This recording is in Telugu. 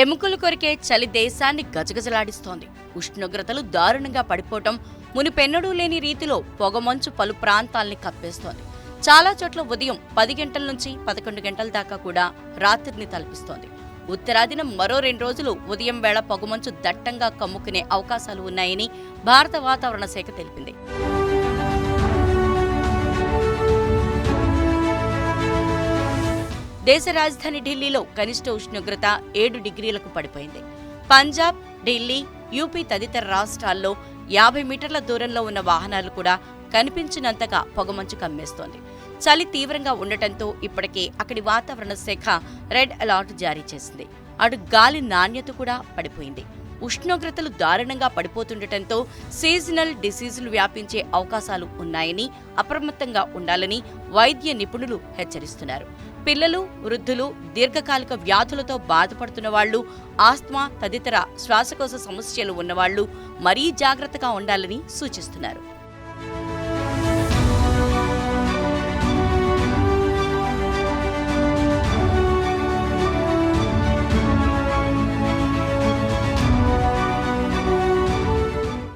ఎముకలు కొరికే చలి దేశాన్ని గజగజలాడిస్తోంది. ఉష్ణోగ్రతలు దారుణంగా పడిపోవటం మునిపెన్నడూ లేని రీతిలో పొగమంచు పలు ప్రాంతాల్ని కప్పేస్తోంది. చాలా చోట్ల ఉదయం పది గంటల నుంచి పదకొండు గంటల దాకా కూడా రాత్రిని తలపిస్తోంది. ఉత్తరాదిన మరో రెండు రోజులు ఉదయం వేళ పొగమంచు దట్టంగా కమ్ముకునే అవకాశాలు ఉన్నాయని భారత వాతావరణ శాఖ తెలిపింది. దేశ రాజధాని ఢిల్లీలో కనిష్ట ఉష్ణోగ్రత ఏడు డిగ్రీలకు పడిపోయింది. పంజాబ్ ఢిల్లీ యూపీ తదితర రాష్ట్రాల్లో యాభై మీటర్ల దూరంలో ఉన్న వాహనాలు కూడా కనిపించినంతగా పొగమంచు కమ్మేస్తోంది. చలి తీవ్రంగా ఉండటంతో ఇప్పటికే అక్కడి వాతావరణ శాఖ రెడ్ అలర్ట్ జారీ చేసింది. అటు గాలి నాణ్యత కూడా పడిపోయింది. ఉష్ణోగ్రతలు దారుణంగా పడిపోతుండటంతో సీజనల్ డిసీజులు వ్యాపించే అవకాశాలు ఉన్నాయని అప్రమత్తంగా ఉండాలని వైద్య నిపుణులు హెచ్చరిస్తున్నారు. పిల్లలు వృద్ధులు దీర్ఘకాలిక వ్యాధులతో బాధపడుతున్న వాళ్ళు ఆస్మా తదితర శ్వాసకోశ సమస్యలు ఉన్నవాళ్ళు మరీ జాగ్రత్తగా ఉండాలని సూచిస్తున్నారు.